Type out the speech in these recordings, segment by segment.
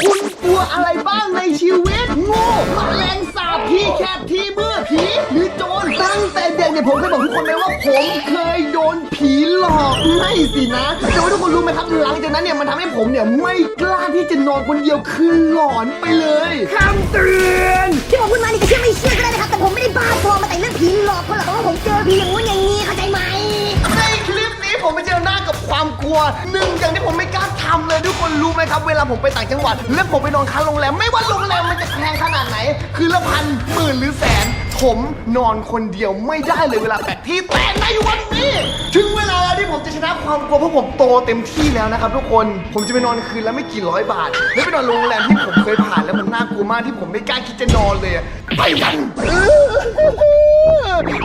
คุณกลัวอะไรบ้างในชีวิตโง่แมลงสาบที่แคบที่เมื่อผีหรือโจรตั้งแต่เด็กเนี่ยผมเคยบอกทุกคนไหมว่าผมเคยโดนผีหลอกไม่สินะแต่ว่าทุกคนรู้ไหมครับหลังจากนั้นเนี่ยมันทำให้ผมเนี่ยไม่กล้าที่จะนอนคนเดียวคือหลอนไปเลยคำเตือนที่ผมพูดมานี่ก็เชื่อไม่เชื่อก็ได้นะครับแต่ผมไม่ได้บ้าพอมาแต่งเรื่องผีหลอกคนหรอกเพราะว่าผมเจอผีอย่างงู้นอย่างนี้เข้าใจ ผมไปเจอหน้ากับความกลัวหนึ่งอย่างที่ผมไม่กล้าทำเลยทุกคนรู้ไหมครับ เวลาผมไปต่างจังหวัดแล้วผมไปนอนค้างโรงแรมไม่ว่าโรงแรมมันจะแพงขนาดไหน คือละพันหมื่นหรือแสน ผมนอนคนเดียวไม่ได้เลยเวลาแปลกที่แต่ในวันนี้ถึงเวลาแล้วที่ผมจะชนะความกลัวเพราะผมโตเต็มที่แล้วนะครับทุกคนผมจะไปนอนคืนละไม่กี่ร้อยบาทแล้วไปนอนโรงแรมที่ผมเคยผ่านแล้วมันน่ากลัวมากที่ผมไม่กล้าคิดจะนอนเลยไปกัน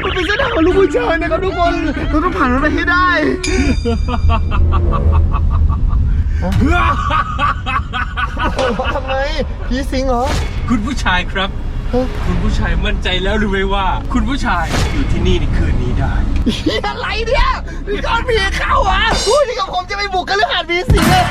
มันเป็นเส้นทางของลูกผู้ชายนะครับทุกคนเราต้องผ่านมันไปให้ได้ทำไมผีสิงเหรอ คุณผู้ชายครับฮะคุณผู้ชายมั่นใจแล้วหรือไม่ว่า คุณผู้ชายอยู่ที่นี่ในคืนนี้ได้เฮียอะไรเนี่ยนี่ก้อนผีเข้าอะพูดที่กับผมจะไปบุกกันเรื่องหาดผีสิงเลย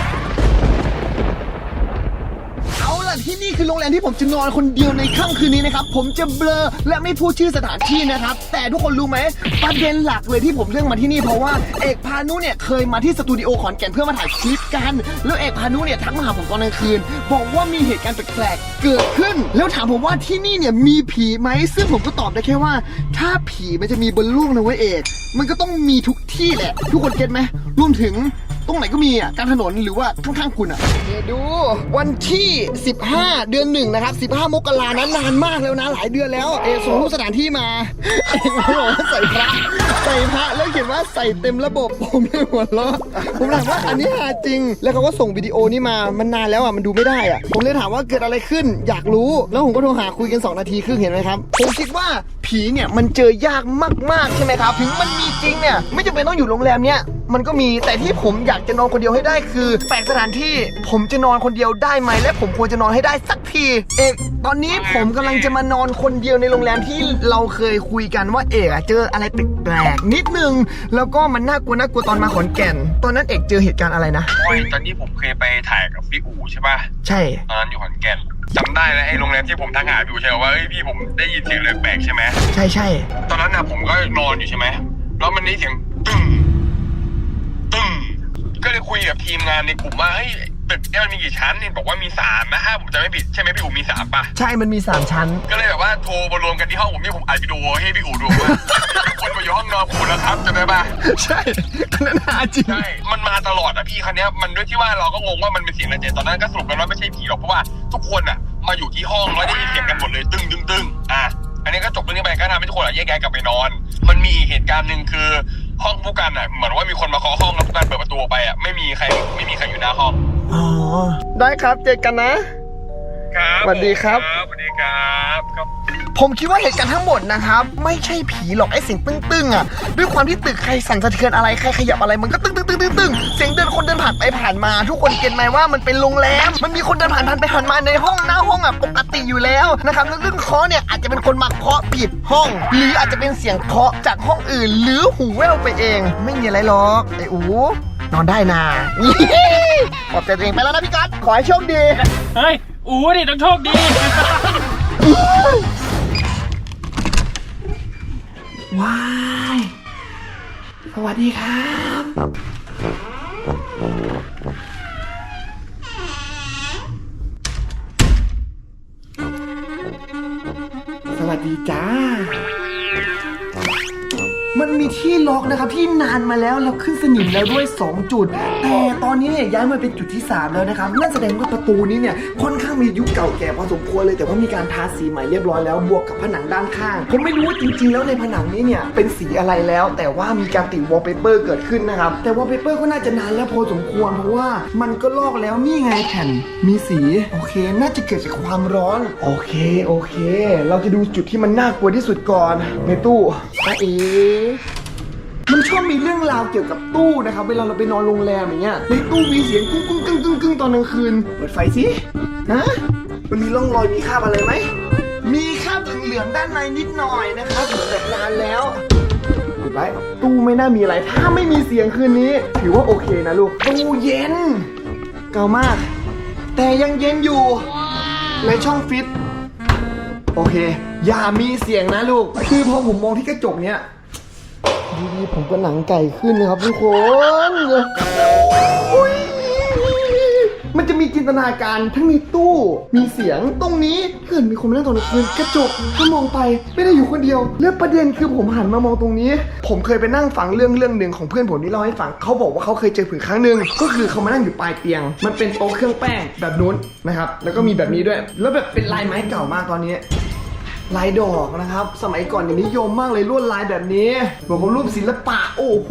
เอาล่ะที่นี่คือโรงแรมที่ผมจะนอนคนเดียวในค่ำคืนนี้นะครับ ผมจะเบลอและไม่พูดชื่อสถานที่นะครับ แต่ทุกคนรู้ไหมประเด็นหลักเลยที่ผมเลือกมาที่นี่เพราะว่าเอกพานุเนี่ยเคยมาที่สตูดิโอขอนแก่นเพื่อมาถ่ายคลิปกัน แล้วเอกพานุเนี่ยทักมาหาผมตอนกลางคืน บอกว่ามีเหตุการณ์แปลกๆเกิดขึ้น แล้วถามผมว่าที่นี่เนี่ยมีผีไหมซึ่งผมก็ตอบได้แค่ว่า ถ้าผีมันจะมีบนโลกนะเว้ยเอกมันก็ต้องมีทุกที่แหละ ทุกคนเก็ตไหมรวมถึง ตรงไหนก็มีอะกลางถนนหรือว่าข้างๆคุณอะเดี๋ยวดู วันที่ 15 เดือนหนึ่งนะครับ 15 มกรานั้นนานมากแล้วนะ หลายเดือนแล้ว เอส่งรูปสถานที่มาเอกมบอกว่าใส่พระใส่พระแล้วเขียนว่าใส่เต็มระบบผมเลยหัวเราะผมถามว่าอันนี้หาจริง แล้วเขาก็ส่งวิดีโอนี้มามันนานแล้วอะมันดูไม่ได้อะผมเลยถามว่าเกิดอะไรขึ้นอยากรู้ แล้วผมก็โทรหาคุยกัน 2 นาทีครึ่งเห็นไหมครับผมคิดว่าผีเนี่ยมันเจอยากมากๆใช่ไหมครับ ถึงมันมีจริงเนี่ยไม่จำเป็นต้องอยู่โรงแรมเนี่ย มันก็มีแต่ที่ผมอยากจะนอนคนเดียวให้ได้คือแปลกสถานที่ผมจะนอนคนเดียวได้ไหมและผมควรจะนอนให้ได้สักที เอกตอนนี้ผมกำลังจะมานอนคนเดียวในโรงแรมที่เราเคยคุยกันว่าเอกอะเจออะไรแปลกๆนิดนึง แล้วก็มันน่ากลัวน่ากลัวตอนมาขอนแก่น ตอนนั้นเอกเจอเหตุการณ์อะไรนะโอ้ยตอนนี้ผมเคยไปถ่ายกับพี่อู๋ใช่ป่ะใช่ตอนนั้นอยู่ขอนแก่นจำได้แล้วไอ้โรงแรมที่ผมทักหาพี่อู๋ใช่ไหมว่าเอ้ยพี่ผมได้ยินเสียงอะไรแปลกใช่ไหมใช่ใช่ตอนนั้นน่ะผมก็นอนอยู่ใช่ไหมแล้วมันได้เสียงตึ้งตึ้ง ก็เลยคุยกับทีมงานในกลุ่มว่าเฮ้ยตึกเนี่ยมันมีกี่ชั้นเนี่ยบอกว่ามีสามนะถ้าผมจะไม่ผิดใช่ไหมพี่อู๋มีสามป่ะใช่มันมีสามชั้น ก็เลยแบบว่าโทรมารวมกันที่ห้องผมที่ผมอัดวิดีโอให้พี่อู๋ดูว่า คนมาอยู่ห้องนอนคุณแล้วครับจำได้ป่ะใช่อันนั้นหาจริง ใช่ มันมาตลอดอะพี่คันนี้ยมันด้วยที่ว่าเราก็งงว่ามันเป็นเสียงอะไรแต่ตอนนั้นก็สรุปกันว่าไม่ใช่ผีหรอกเพราะว่าทุกคนอะมาอยู่ที่ห้องแล้วได้ยินเสียงกันหมดเลยตึ้งตึ้งตึ้งอะอันนี้ก็จบเรื่องนี้ไปก็ทำให้ทุกคนอะแยกย้ายกลับไปนอน มันมีอีกเหตุการณ์หนึ่งคือ ห้องผู้กันอะเหมือนว่ามีคนมาเคาะห้องแล้วผู้กันเปิดประตูออกไปอะไม่มีใครไม่มีใครอยู่หน้าห้อง อ๋อ ได้ครับเจอกันนะ ครับสวัสดีครับ สวัสดีครับครับ ผมคิดว่าเหตุการณ์ทั้งหมดนะครับ ไม่ใช่ผีหรอกไอ้เสียงตึ้งๆอะด้วยความที่ตึกใครสั่นสะเทือนอะไรใครขยับอะไรมันก็ตึ้งตึ้งตึ้งตึ้งตึ้งเสียงเดินคนเดินผ่านไปผ่านมา ทุกคนเก็ตไหมว่ามันเป็นโรงแรมมันมีคนเดินผ่านผ่านไปผ่านมาในห้องหน้าห้องอะปกติอยู่แล้วนะครับแล้วเรื่องเคาะเนี่ยอาจจะเป็นคนมาเคาะผิดห้อง หรืออาจจะเป็นเสียงเคาะจากห้องอื่น หรือหูแว่วไปเอง ไม่มีอะไรหรอกไอ้อูนอนได้นาขอบใจตัวเองไปแล้วนะพี่กัสขอให้โชคดีเฮ้ย อูนี่ต้องโชคดี ว้าย สวัสดีครับ สวัสดีจ้า มันมีที่ล็อกนะครับที่นานมาแล้วแล้วขึ้นสนิมแล้วด้วย 2 จุด แต่ตอนนี้เนี่ยย้ายมาเป็นจุดที่ 3 แล้วนะครับนั่นแสดงว่าประตูนี้เนี่ยค่อนข้างมีอายุเก่าแก่พอสมควรเลยแต่ว่ามีการทาสีใหม่เรียบร้อยแล้วบวกกับผนังด้านข้าง ผมไม่รู้ว่าจริงๆ แล้วในผนังนี้เนี่ยเป็นสีอะไรแล้ว แต่ว่ามีการติดวอลเปเปอร์เกิดขึ้นนะครับแต่วอลเปเปอร์ก็น่าจะนานแล้วพอสมควรเพราะว่ามันก็ลอกแล้วนี่ไงแผ่นมีสีโอเค น่าจะเกิดจากความร้อน โอเคโอเค เราจะดูจุดที่มันน่ากลัวที่สุดก่อนในตู้ตาเอมันชอบมีเรื่องราวเกี่ยวกับตู้นะครับ เวลาเราไปนอนโรงแรมอย่างเงี้ย ในตู้มีเสียงกุ้งกุ้งกึ้งกึ้งกึ้งตอนกลางคืน เปิดไฟสิ ฮะ มันมีร่องรอยมีคราบอะไรไหม มีคราบเหลืองๆด้านในนิดหน่อยนะครับเหมือนแบบนานแล้วปิดไว้ตู้ไม่น่ามีอะไร ถ้าไม่มีเสียงคืนนี้ ถือว่าโอเคนะลูก ตู้เย็น เก่ามากแแต่ยังเย็นอยู่ในช่องฟิต โอเค อย่ามีเสียงนะลูก คือพอผมมองที่กระจกเนี้ย ดีๆผมก็หนังไก่ขึ้นนะครับทุกคนอุ๊ยมันจะมีจินตนาการทั้งในตู้ มีเสียงตรงนี้เกิดมีคนมานั่งตรงนี้คืนกระจกถ้ามองไปไม่ได้อยู่คนเดียว แล้วประเด็นคือผมหันมามองตรงนี้ ผมเคยไปนั่งฟังเรื่องเรื่องหนึ่งของเพื่อนผมที่เล่าให้ฟังเขาบอกว่าเขาเคยเจอผืนครั้งหนึ่งก็คือเขามานั่งอยู่ปลายเตียง มันเป็นโต๊ะเครื่องแป้งแบบนู้นนะครับแล้วก็มีแบบนี้ด้วย แล้วแบบเป็นลายไม้เก่ามากตอนนี้ ลายดอกนะครับ สมัยก่อนเนี่ยนิยมมากเลยลวดลายแบบนี้บอกว่ารูปศิลปะ โอ้โห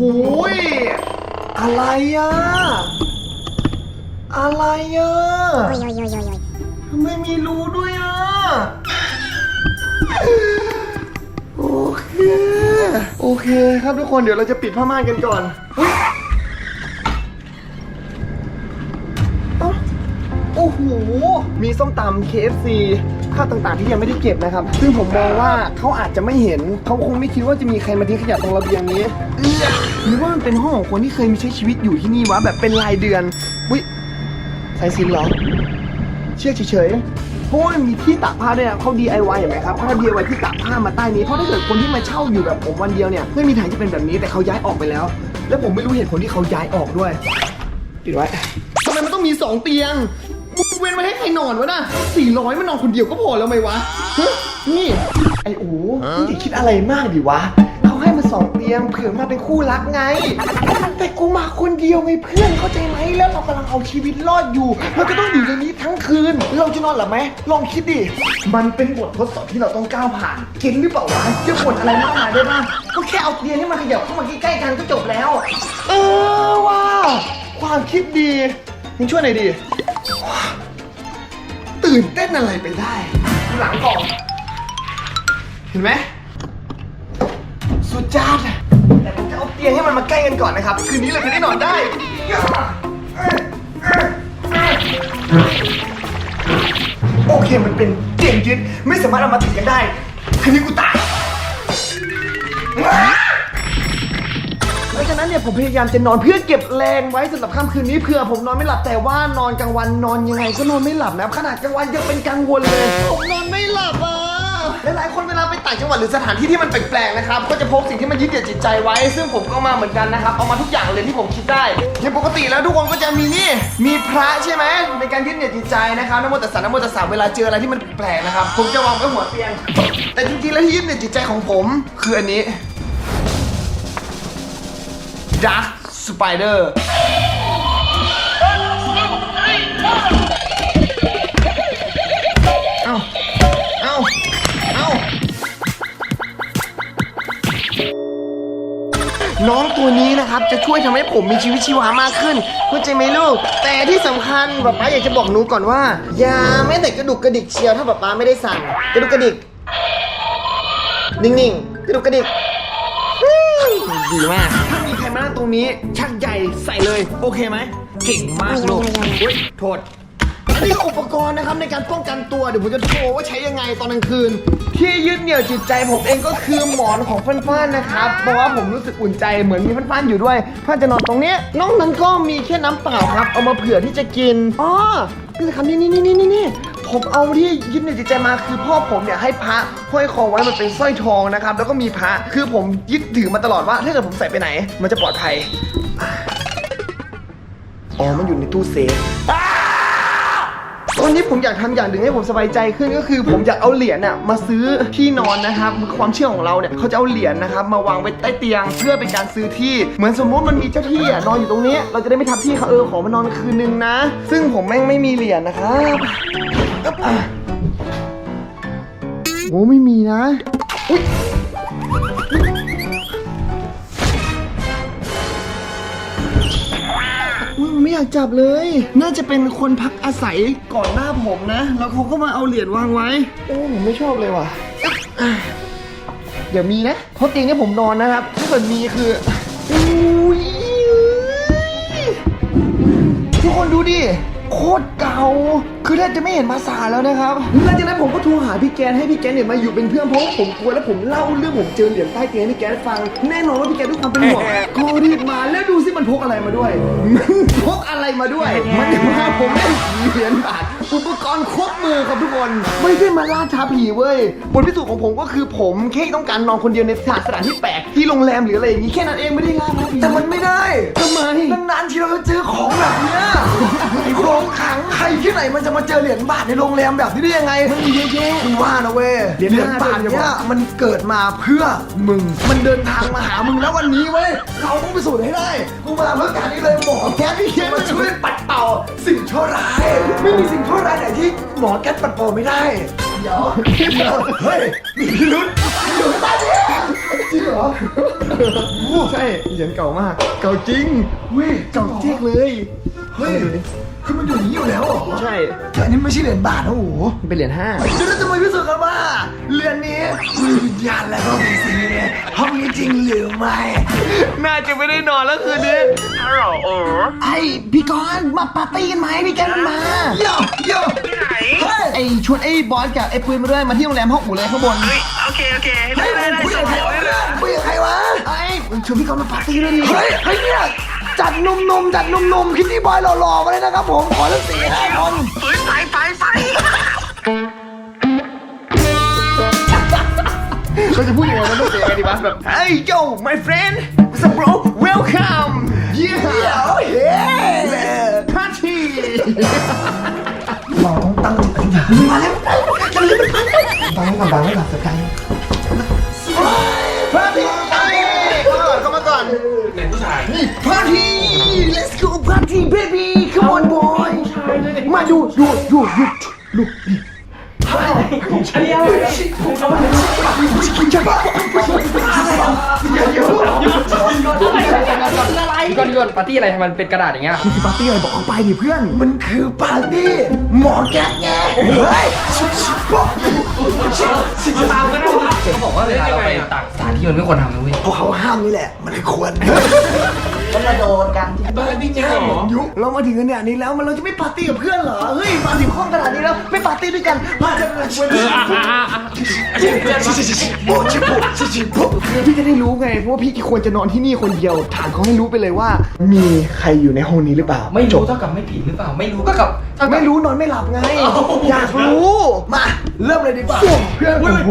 อะไรอะอะไรอะทำไมมีรูด้วยอะโอเค โอเคครับทุกคนเดี๋ยวเราจะปิดผ้าม่านกันก่อน หมีส้มตำ KFC ข้าวต่างๆที่ยังไม่ได้เก็บนะครับ ซึ่งผมมองว่าเขาอาจจะไม่เห็น เขาคงไม่คิดว่าจะมีใครมาทิ้งขยะตรงระเบียงนี้หรือว่ามันเป็นห้องของคนที่เคยมีใช้ชีวิตอยู่ที่นี่วะแบบเป็นรายเดือนวิสายสินเหรอ เชือกเฉยเพราะว่ามีที่ตากผ้าด้วยนะเขา DIY เห็นไหมครับเขา DIY ที่ตากผ้ามาใต้นี้ เพราะถ้าเกิดคนที่มาเช่าอยู่แบบผมวันเดียวเนี่ยไม่มีทางจะเป็นแบบนี้แต่เขาย้ายออกไปแล้ว แล้วผมไม่รู้เหตุผลที่เขาย้ายออกด้วย ปิดไว้ทำไมมันต้องมีสองเตียง มึงเว้นไว้ให้ใครนอนวะน่ะสี่ร้อยมันนอนคนเดียวก็พอแล้วไหมวะฮะนี่ ไอ้โอ้มึงจะคิดอะไรมากดิวะเขาให้มาสองเตียงเผื่อมาเป็นคู่รักไง แต่กูมาคนเดียวไงเพื่อนเข้าใจไหมแล้วเรากำลังเอาชีวิตรอดอยู่เราจะต้องอยู่ในนี้ทั้งคืน เราจะนอนหลับไหมลองคิดดิมันเป็นบททดสอบที่เราต้องก้าวผ่านกินหรือเปล่าวะจะบ่นอะไรมากมายได้บ้างก็แค่เอาเตียงให้มันขยับเข้ามาใกล้ๆกันก็จบแล้ว เออว่ะความคิดดีมึงช่วยหน่อยดิ ตื่นเต้นอะไรไปได้หลังก่อนเห็นไหมสุดจัดแต่ผมจะเอาเตียงให้มันมาใกล้กันก่อนนะครับ คืนนี้เราจะได้นอนได้ โอเคมันเป็นเตียงยึดไม่สามารถเอามาติดกันได้ คืนนี้กูตาย เพราะฉะนั้นเนี่ยผมพยายามจะนอนเพื่อเก็บแรงไว้สำหรับค่ำคืนนี้เผื่อผมนอนไม่หลับแต่ว่านอนกลางวันนอนยังไงก็นอนไม่หลับนะขนาดกลางวันยังเป็นกังวลเลยผมนอนไม่หลับอะหลายๆคนเวลาไปต่างจังหวัดหรือสถานที่ที่มันแปลกๆนะครับก็จะพกสิ่งที่มันยึดเหนี่ยวจิตใจไว้ ซึ่งผมก็มาเหมือนกันนะครับเอามาทุกอย่างเลยที่ผมคิดได้อย่างปกติแล้วทุกคนก็จะมีนี่มีพระใช่ไหมในการยึดเหนี่ยวจิตใจนะครับนโมตัสสะนโมตัสสะเวลาเจออะไรที่มันแปลกๆนะครับผมจะวางไว้หัวเตียง แต่จริงๆแล้วที่ยึดเหนี่ยวจิตใจของผม คืออันนี้ Dark Spider เอ้า เอ้า เอ้า น้องตัวนี้นะครับจะช่วยทำให้ผมมีชีวิตชีวามากขึ้นเข้าใจไหมลูก แต่ที่สำคัญป๊าป๊าอยากจะบอกหนูก่อนว่า อย่าแม้แต่กระดุกกระดิกเชียวถ้าป๊าป๊าไม่ได้สั่ง กระดุกกระดิก นิ่งๆ กระดุกกระดิก ดีมาก ถ้ามีใครมานั่งตรงนี้ ชักใหญ่ใส่เลย โอเคไหม เก่งมากลูกอุ้ยโทษ อันนี้ก็อุปกรณ์นะครับในการป้องกันตัว เดี๋ยวผมจะโชว์ว่าใช้ยังไงตอนกลางคืน ที่ยึดเหนี่ยวจิตใจผมเองก็คือหมอนของฟ้านๆนะครับ เพราะว่าผมรู้สึกอุ่นใจเหมือนมีฟ้านๆอยู่ด้วยฟ้านจะนอนตรงเนี้ยน้องนั้นก็มีแค่น้ำเปล่าครับ เอามาเผื่อที่จะกินอ๋อนี่สิครับนี่นี่นี่นี่นี่ ผมเอาที่ยึดเหนี่ยวจิตใจมาคือพ่อผมเนี่ยให้พระห้อยคอไว้มันเป็นสร้อยทองนะครับ แล้วก็มีพระคือผมยึดถือมาตลอดว่า ถ้าเกิดผมใส่ไปไหน มันจะปลอดภัยอ๋อมันอยู่ในตู้เซฟตอนนี้ผมอยากทำอย่างหนึ่งให้ผมสบายใจขึ้นก็คือ ผมอยากเอาเหรียญน่ะมาซื้อที่นอนนะครับความเชื่อของเราเนี่ยเขาจะเอาเหรียญนะครับมาวางไว้ใต้เตียง เพื่อเป็นการซื้อที่เหมือนสมมติมันมีเจ้าที่อะนอนอยู่ตรงนี้ เราจะได้ไม่ทับที่เขาเออขอมานอนคืนนึงนะ ซึ่งผมแม่งไม่มีเหรียญนะครับ อึ๊บอะโอ้ไม่มีนะอุ๊ยอุ๊ยผมไม่อยากจับเลย น่าจะเป็นคนพักอาศัยก่อนหน้าผมนะ แล้วเขาก็มาเอาเหรียญวางไว้ โอ้ผมไม่ชอบเลยว่ะอะเดี๋ยวมีนะ เพราะเตียงที่ผมนอนนะครับ ถ้าเกิดมีคืออุ้ยทุกคนดูดิโค ตรเก่า คือแทบจะไม่เห็นมาสาแล้วนะครับหลังจากนั้นผมก็โทรหาพี่แกนให้พี่แกนเนี่ยมาอยู่เป็นเพื่อนเพราะว่าผมกลัวแล้วผมเล่าเรื่องผมเจอเหรียญใต้เตียงให้พี่แกนฟัง แน่นอนว่าพี่แกนด้วยความเป็นห่วงก็รีบมาแล้วดูสิมันพกอะไรมาด้วย มันพกอะไรมาด้วย มันมาผมได้เหรียญบาท อุปกรณ์ครบมือครับทุกคน ไม่ได้มาล่าท้าผีเว้ยบทพิสูจน์ของผมก็คือผมแค่ต้องการนอนคนเดียวในสถานสถานที่แปลกที่โรงแรมหรืออะไรอย่างนี้แค่นั้นเองไม่ได้ล่าท้าผีแต่มันไม่ได้ทำไมนานๆทีเราจะเจอของแบบเนี้ยของขลังใครที่ไหนมันจะมาเจอเหรียญบาทในโรงแรมแบบนี้ได้ยังไงมันมีเยอะแยะกูว่านะเว้ยเหรียญบาทห้าด้วยเนี้ยมันเกิดมาเพื่อมึงมันเดินทางมาหามึงแล้ววันนี้เว้ยเราต้องไปสูจน์ให้ได้กูมาเพื่อการนี้เลยหมอแก๊สที่มาช่วยปัดเป่าสิ่งชั่วร้ายไม่มีสิ่งชั่วร้ายไหนที่หมอแก๊สปัดปอไม่ได้เดี๋ยวเฮ้ยมีพิรุษอยู่ในบ้านเนี่ยจริงเหรอใช่เหรียญเก่ามาก เก่าจริงเว้ยเก่าเจ๊กเลย เฮ้ย คือมันอยู่อย่างนี้อยู่แล้วเหรอใช่ แต่อันนี้ไม่ใช่เหรียญบาทนะโอ้โหมันเป็นเหรียญห้าเดี๋ยวเราจะมาพิสูจน์กันว่าเรือนนี้มีวิญญาณและก็มีสิ่งนี้ห้องนี้จริงหรือไม่น่าจะไม่ได้นอนแล้วคืนนี้ไอ้พี่กรณ์มาปาร์ตี้กันไหมพี่แกนมาโยโย่ที่ไหนเฮ้ยไอชวนไอ้บอสกับไอ้ปืนมาด้วยมาที่โรงแรมห้องอู่เลยข้างบนโอเคโอเคเฮ้ได้ยได้ได้คุยส่กับงใครให้วะเลยคุยกับใครวะไอ้ชวนพี่กอนมาปาร์ตี้ด้วยดิเฮ้ยเฮ้ยเนี่ย จัดหนุ่มๆจัดหนุ่มๆคิดที่บอยหล่อๆมาเลยนะครับผมขอทั้งสี่ห้าคนเฮ้ยไปไปไปเขาจะพูดยังไงมันต้องเสียงไงดีวะแบบ Hey yo my friend what's up bro welcome เดี๋ yeah ยวเฮ้ย party เราต้องตั้งจิตอธิษฐานมาแล้วจะรีบไปบังไว้ก่อนบังไว้ก่อนสกาย party เข้ามาก่อนไหนผู้ชาย party let's go party baby come on boy มาดูดูดูดูลูกนี่พี่ก้อนพี่ก้อนปาร์ตี้อะไรทำไมมันเป็นกระดาษอย่างเงี้ยคือปาร์ตี้อะไรบอกเขาไปดิเพื่อน มันคือปาร์ตี้หมอแก๊กไงเฮ้ยเขาบอกว่าเวลาเราไปต่างสถานที่มันไม่ควรทำนะเว้ยเพราะเขาห้ามนี่แหละ มันควร เลยควรบ้านพี่จริงเหรอยุเรามาถึงขนาดนี้แล้วมันเราจะไม่ปาร์ตี้กับเพื่อนเหรอเฮ้ยมาถึงห้องขนาดนี้แล้วไม่ปาร์ตี้ด้วยกันมาจะมาชวนเอออะอะอะโบชิบุชิชิบุคือพี่จะได้รู้ไงเพราะว่าพี่ควรจะนอนที่นี่คนเดียวถามเขาให้รู้ไปเลยว่า มีใครอยู่ในห้องนี้หรือเปล่า ไม่รู้เท่ากับไม่ผิดหรือเปล่า ไม่รู้ก็กับเท่ากับไม่รู้นอนไม่หลับไง อยากรู้มาเริ่มเลยดีกว่าเพื่อนโอ้โห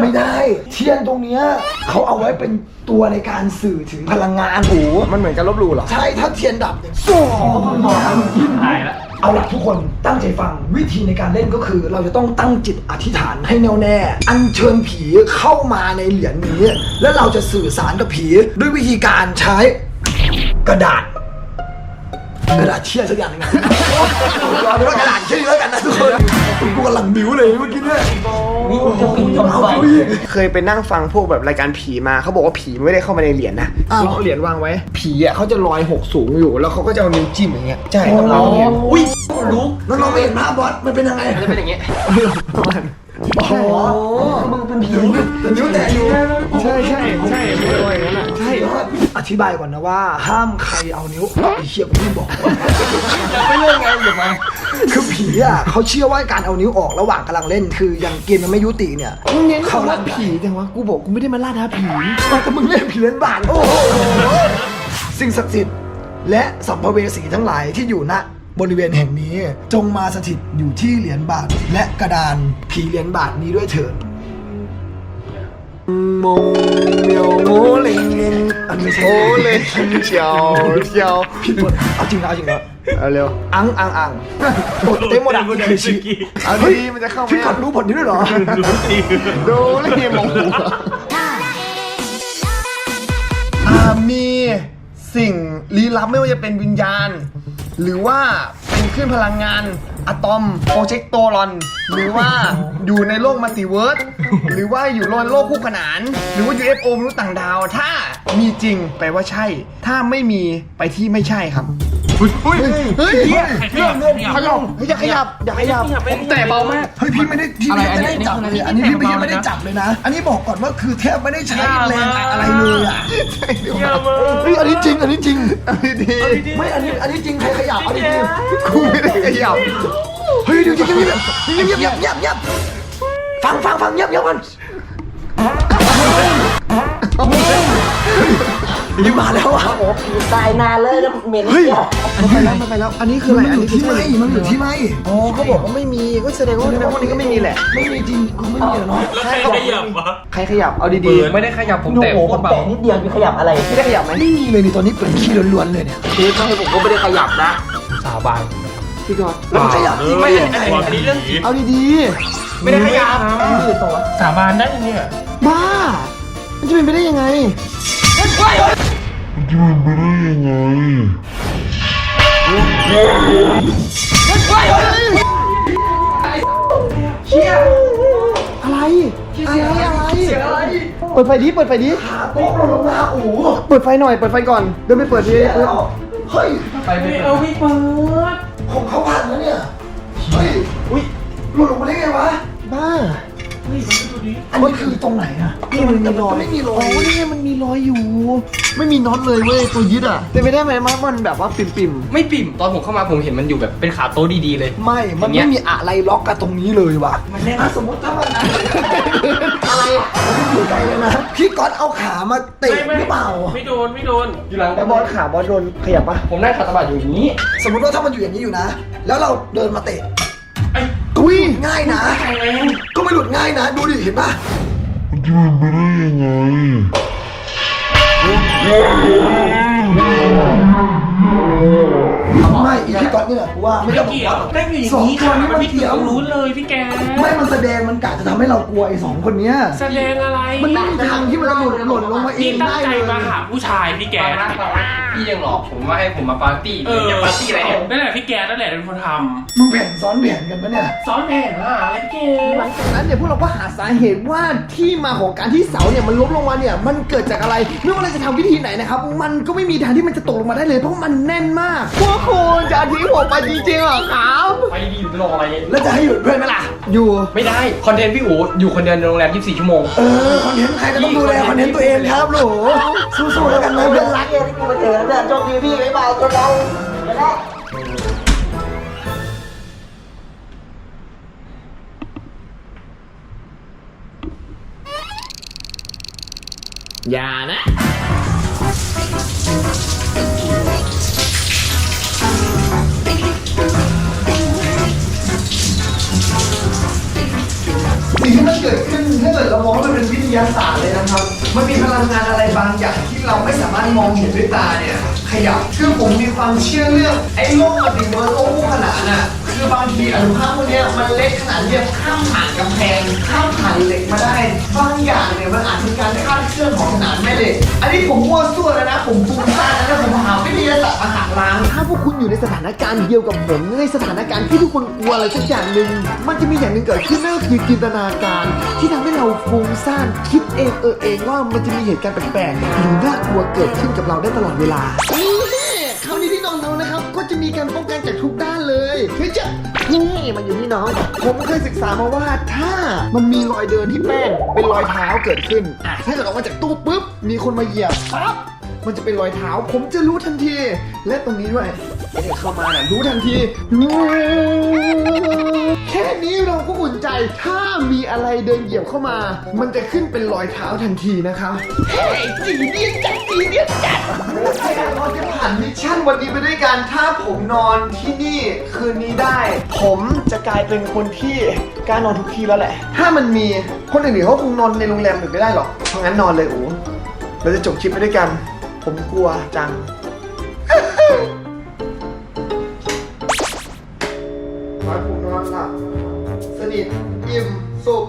ไม่ได้ เทียนตรงเนี้ยเขาเอาไว้เป็น ตัวในการสื่อถึงพลังงานโอ้โหมันเหมือนกันลบหลู่เหรอ ใช่ถ้าเทียนดับเนี่ยสองตายแล้วเอาล่ะทุกคนตั้งใจฟังวิธีในการเล่นก็คือ เราจะต้องตั้งจิตอธิษฐานให้แน่วแน่ อัญเชิญผีเข้ามาในเหรียญนี้ แล้วเราจะสื่อสารกับผีด้วยวิธีการใช้กระดาษ กระดาษเชี่ยสักอย่างหนึงนะรอดูว่ากระดาษเชี่ยแล้วกันนะทุกคนกูกำลังบิ้วเลยเมื่อกี้เนี่ย เอาบิ้วอีกเคยไปนั่งฟังพวกแบบรายการผีมาเขาบอกว่าผีไม่ได้เข้ามาในเหรียญนะอ้าวเขาเอาเหรียญวางไว้ ผีอะเขาจะลอยหกสูงอยู่ แล้วเขาก็จะเอานิ้วจิ้มอย่างเงี้ยใช่ครับเราเนี่ยอุ้ยรู้น้องๆไม่เห็นภาพบอสมันเป็นยังไงจะเป็นอย่างเงี้ยโอ้โหมึงเป็นผีแต่นิ้วแตะอยู่ใช่ใช่ใช่ไม่ลอยอย่างนั้นอะใช่ อธิบายก่อนนะว่า ห้ามใครเอานิ้วไอ้เชี่ยกูไม่บอกไม่เลิกไงอย่ามาคือผีอะเขาเชื่อว่าการเอานิ้วออกระหว่างกำลังเล่น คือยังเกมมันไม่ยุติเนี่ยมึงเน้นเขาคำรัว่าบผีจังวะกูบอกกูไม่ได้มาล่าท้าผีแต่มึงเล่นผีเล่นบาทโอ้โหสิ่งศักดิ์สิทธิ์และสัมภเวสีทั้งหลายที่อยู่ณบริเวณแห่งนี้จงมาสถิตอยู่ที่เหรียญบาทและกระดานผีเหรียญบาทนี้ด้วยเถิดโมเมียวโมเลง เลงอันไม่ใช่โมเลงเจียวเจียวผิดหมดเอาจริงนะเอาจริงนะเอาเร็วอังอังอังหมดเต็มหมดอะคือชีเอาดีมันจะเข้าไหมพี่กดรู้ผลนี้ด้วยเหรอดูเลยมองหัวอ่ามีสิ่งลี้ลับไม่ว่าจะเป็นวิญญาณ หรือว่าเป็นคลื่นพลังงานอะตอมโปรเจกโตรอน หรือว่าอยู่ในโลกมัลติเวิร์สหรือว่าอยู่ในโลกคู่ขนาน หรือว่า UFO มนุษย์ต่างดาว ถ้ามีจริงแปลว่าใช่ ถ้าไม่มีไปที่ไม่ใช่ครับ เฮ้ยเฮ้ยเรื่องเรื่องขยับเฮ้ยอย่าขยับอย่าขยับผมแต่เบามาก เฮ้ยพี่ไม่ได้พี่อะไรไม่ได้อันนี้จับเลยอัอันนนี้นี้พี่อันนี้ไม่ได้เบาเลยนะจับเลยนะ อันนี้บอกก่อนว่าคือแทบไม่ได้ใช้แรงอะไรเลยอะเยอะมากเฮ้ยอันนี้จริงอันนี้จริงอันนี้ดีไม่อันนี้อันนี้จริงใครขยับอันนี้จริงกูไม่ได้ขยับเฮ้ยเดี๋ยวเงียบเงียบเงียบเงียบเงียบเงียบเงียบฟังฟังฟังเงียบเงียบกัน นี่มาแล้วอะตายนานเลยแล้วเหม็นเฮ้ยมันไปแล้วมันไปแล้ว อันนี้คืออะไร มันอันอยู่นี้คือที่ไหมมันอยู่ที่ไหมอ๋อเขาบอกว่าไม่มี ก็แสดงว่าในพวกนี้ก็ไม่มีแหละ ไม่มีจริงกูไม่มีหรอกเนาะแล้วใครขยับวะใครขยับ เอาดีไม่ได้ขยับผมแต่โคตรเบาแต่นิดเดียวมีขยับอะไรๆไม่ได้ขยับไหมไม่มีเลยนี่ตอนนี้เปิดขี้ล้วนๆเลยเนี่ยคือใช่ผมก็ไม่ได้ขยับนะ สาบานพี่กอดแล้วมันขยับจริงไหมไม่อันนี้อันนี้เรื่องจริงเอาดีไม่ได้ขยับสาบานได้เนี่ยๆ บ้า มันจะเป็นไปได้ยังไง อะไรอะไรอะไรเปิดไฟดิเปิดไฟดิขาโป๊กลงมาโอ้โหเปิดไฟหน่อยเปิดไฟก่อนเดินไปเปิดดิเฮ้ยไปไม่เอาไม่เปิดของเขาพังแล้วเนี่ยเฮ้ยอุ้ยหลุดลงมาได้ไงวะบ้า อันนี้คือตรงไหนอะนี่มันมีรอยไม่มีรอยโอ้นี่ไงมันมีรอยอยู่ ไม่มีน็อตเลยเว้ยตัวยึดอะเป็นไปได้ไหมมันแบบว่าปิ่มไม่ปิ่มตอนผมเข้ามาผมเห็นมันอยู่แบบเป็นขาโต๊ะดีๆเลย ไม่ มันอย่างเงี้ไม่ยมีอะไรล็อกกันตรงนี้เลยว่ะมันแน่นะสมมติถ้ามันอะไรมันอยู่ไกลเลยนะพี่ก๊อตเอาขามาเตะหรือเปล่าไม่โดนไม่โดนอยู่หลังๆแล้วบอลขาบอลโดนขยับปะผมนั่งขัดสมาธิอยู่อย่างนี้ สมมติว่าถ้ามันอยู่อย่างนี้อยู่นะ แล้วเราเดินมาเตะ อุ้ยง่ายนะ ก็ไม่หลุดง่ายนะ ดูดิเห็นปะไม่อีพี่ก๊อตเนี่ยกูว่าไม่ไม่ต้องเกี่ยวได้อยู่อย่างนี้สองคนนี้มันไม่ถึงเกี่ยวต้องรู้เลยพี่แกไม่มันแสดงมันกะจะทำให้เรากลัวไอ้สองคนเนี้ยแสดงอะไรมันไม่มีทางที่มันจะหล่นหล่นลงมาเอพี่งตั้งได้ใจเลยมาหาผู้ชายพี่แก พี่ยังหลอกผมว่าให้ผมมาปาร์ตี้เออจะปาร์ตี้อะไรเนี่ยนั่นแหละพี่แกนั่นแหละเป็นคนทมึงแผนซ้อนแผนกันปะเนี่ยำซ้อนแผนหาอะไรพี่แกหลังจากนั้นเนี่ยพวกเราก็หาสาเหตุว่าที่มาของการที่เสาเนี่ยมันล้มลงมาเนี่ยมันเกิดจากอะไร ไม่ว่าเราจะทำวิธีไหนนะครับ มันก็ไม่มีทางที่มันจะตกลงมาได้เลยเพราะมันแน่นมากพวกคุณจะทิ้งผมไปจริงๆเหรอครับไปดีหรือไปลงอะไรแล้วจะให้หยุดเพื่อนไหมล่ะ อยู่ไม่ได้ คอนเทนต์พี่อู๋อยู่คนเดียวในโรงแรม 24 ชั่วโมง เออคอนเทนต์ใครก็ต้องดูแลคอนเทนต์ตัวเองครับหนูสู้ๆแล้วกันนะเพื่อนรักเดี๋ยวที่กูมาเจอแล้วเนี่ยโชคดีพี่บ๊ายบายเจอกันไปแล้วอย่านะ สิ่งที่มันเกิดขึ้นถ้าเกิดเรามองว่ามันเป็นวิทยาศาสตร์เลยนะครับ มันมีพลังงานอะไรบางอย่างที่เราไม่สามารถมองเห็นด้วยตาเนี่ยขยับคือผมมีความเชื่อเรื่องไอ้โลกมัลติเวอร์โลกขนาดน่ะ คือบางทีอนุภาคพวกเนี้ยมันเล็กขนาดเนี้ยข้ามผ่านกำแพงข้ามผ่านเหล็กมาได้บางอย่างเนี่ยมันอาจเป็นการคาดเคลื่อนของขนาดแม่เหล็ก อันนี้ผมมั่วซั่วแล้วนะ ผมฟุ้งซ่านแล้วนะผมหาวิทยาศาสตร์มาหักล้าง ถ้าพวกคุณอยู่ในสถานการณ์เดียวกับผมในสถานการณ์ที่ทุกคนกลัวอะไรสักอย่างหนึ่งมันจะมีอย่างหนึ่งเกิดขึ้นนั่นก็คือจินตนาการ ที่ทำให้เราฟุ้งซ่านคิดเองเออเองว่ามันจะมีเหตุการณ์แปลกๆหรือน่ากลัวเกิดขึ้นกับเราได้ตลอดเวลา คราวนี้ที่น้องๆนะครับ ก็จะมีการป้องกันจากทุกด้านเลยเฮ้ยจะนี่มันอยู่ที่น้อง ผมเคยศึกษามาว่าถ้ามันมีรอยเดินที่แป้งเป็นรอยเท้าเกิดขึ้นอะถ้าเกิดออกมาจากตู้ปุ๊บ มีคนมาเหยียบปั๊บมันจะเป็นรอยเท้า ผมจะรู้ทันที และตรงนี้ด้วยไอ้เนี่ยเข้ามาน่ะรู้ทันทีแค่ นี้เราก็อุ่นใจถ้ามีอะไรเดินเหยียบเข้ามา มันจะขึ้นเป็นรอยเท้าทันทีนะครับเฮ้ยจีเนียนจัดจีเนียนจัดถ้าเราจะผ่านมิชชั่นวันนี้ไปด้วยกันถ้าผมนอนที่นี่คืนนี้ได้ ผมจะกลายเป็นคนที่กล้ารนอนทุกทีแล้วแหละ ถ้ามันมีคนอื่นๆเขาคงนอนในโรงแรมอื่นไม่ได้หรอกเพราะงั้นนอนเลยอูเราจะจบคลิปไปด้วยกัน ผมกลัวจัง อิ่ม สุข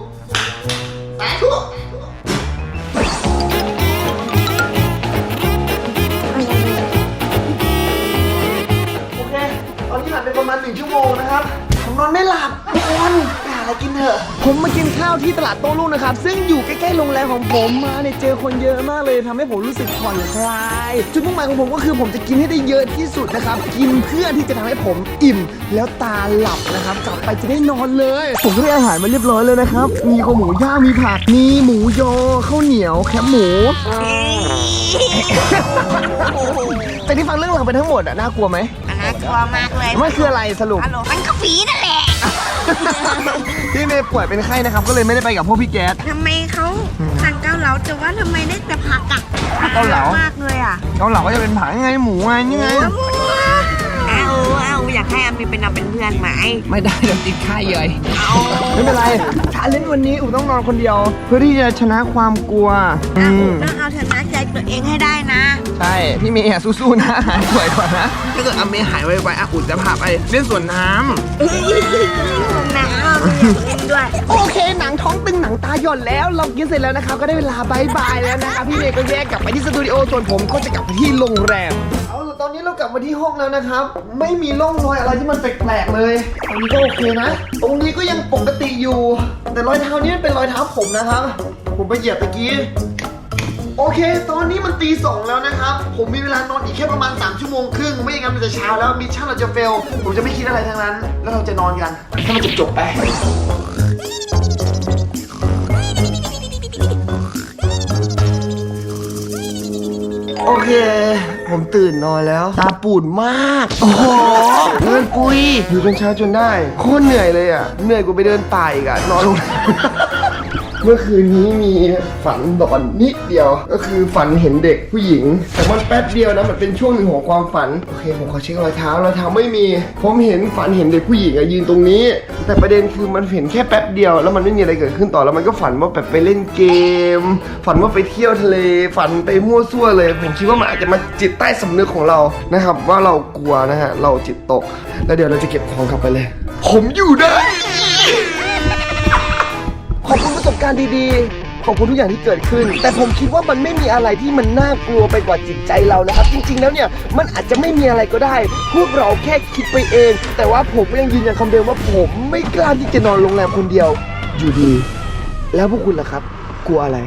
สาธุโอเค ตอนนี้ผ่านไปประมาณหนึ่งชั่วโมงนะครับ ผมนอนไม่หลับทุกคนอนาอะไรกินเถอะ ผมมากินข้าวที่ตลาดโต้รุ่งนะครับ ซึ่งอยู่ใกล้ๆโรงแรมของผมมาเนี่ยเจอคนเยอะมากเลยทำให้ผมรู้สึกผ่อนคลาย จุดมุ่งหมายของผมก็คือผมจะกินให้ได้เยอะที่สุดนะครับ กินเพื่อที่จะทำให้ผมอิ่ม แล้วตาหลับนะครับ กลับไปจะได้นอนเลย ผมก็ได้อาหารมาเรียบร้อยเลยนะครับ มีข้าวหมูย่างมีผัก มีหมูยอข้าวเหนียวแคบหมู แต่ที่ฟังเรื่องราวไปทั้งหมดอะน่ากลัวไหม น่ากลัวมากเลย มันคืออะไรสรุป ฮัลโหลมันก็ผีนั่นแหละ พี่เมย์ป่วยเป็นไข้นะครับ ก็เลยไม่ได้ไปกับพวกพี่แก๊ส ทำไมเขาสั่งเกาเหลาแต่ว่าทำไมได้แต่ผักอะเกาเหลามากเลยอะเกาเหลาก็จะเป็นผักไงหมูไงนี่ไงเอาเอา อยากให้อามีเป็นเอาเป็นเพื่อนไหมไม่ได้เดี๋ยวติดไข้เยยเอาไม่เป็นไรชาเลนจ์วันนี้อูต้องนอนคนเดียว เพื่อที่จะชนะความกลัวอืเอามต้องเอาชนะใจตัวเองให้ได้นะ ใช่ พี่เมย์อะสู้ๆนะหายป่วยก่อนนะถ้าเกิดอาเมย์หายไวๆอะอุดจะพาไปเล่นสวนน้ำนะเอาอยากเล่นด้วยโอเคหนังท้องตึงหนังตาหย่อนแล้ว เรากินเสร็จแล้วนะครับก็ได้เวลาบายบายแล้วนะครับพี่เมย์ก็แยกกลับไปที่สตูดิโอส่วนผมก็จะกลับไปที่โรงแรมเอาล่ะ ตอนนี้เรากลับมาที่ห้องแล้วนะครับ ไม่มีร่องรอยอะไรที่มันแปลกๆเลยตรงนี้ก็โอเคนะ ตรงนี้ก็ยังปกติอยู่ แต่รอยเท้านี้มันเป็นรอยเท้าผมนะครับ ผมไปเหยียบตะกี้โอเค ตอนนี้มันตีสองแล้วนะครับ ผมมีเวลานอนอีกแค่ประมาณ 3 ชั่วโมงครึ่ง ไม่อย่างนั้นมันจะเช้าแล้วมิชชั่นเราจะเฟล ผมจะไม่คิดอะไรทั้งนั้น แล้วเราจะนอนกันให้มันจบจบๆไป โอเค ผมตื่นนอนแล้ว ตาปูดมาก โอ้โหเดินปุยอยู่จนเช้าจนได้ โคตรเหนื่อยเลยอะ เหนื่อยกว่าไปเดินป่าอีกอะ นอนลง เมื่อคืนนี้มีฝันหลอนนิดเดียว ก็คือฝันเห็นเด็กผู้หญิง แต่มันแป๊บเดียวนะมันเป็นช่วงหนึ่งของความฝันโอเคผมขอเช็ครอยเท้ารอยเท้าไม่มี ผมเห็นฝันเห็นเด็กผู้หญิงอะยืนตรงนี้ แต่ประเด็นคือมันเห็นแค่แป๊บเดียว แล้วมันไม่มีอะไรเกิดขึ้นต่อแล้วมันก็ฝันว่าแบบไปเล่นเกม ฝันว่าไปเที่ยวทะเล ฝันไปมั่วซั่วเลย ผมคิดว่ามันอาจจะมาจิตใต้สำนึกของเรานะครับ ว่าเรากลัวนะฮะเราจิตตก แล้วเดี๋ยวเราจะเก็บของกลับไปเลย ผมอยู่ได้ การณ์ดีๆ ของคุณทุกอย่างที่เกิดขึ้น แต่ผมคิดว่ามันไม่มีอะไรที่มันน่ากลัวไปกว่าจิตใจเรานะครับ จริงๆ แล้วเนี่ยมันอาจจะไม่มีอะไรก็ได้ พวกเราแค่คิดไปเอง แต่ว่าผมก็ยังยืนยันคำเดิมว่าผมไม่กล้าที่จะนอนโรงแรมคนเดียว อยู่ดี แล้วพวกคุณล่ะครับ กลัวอะไร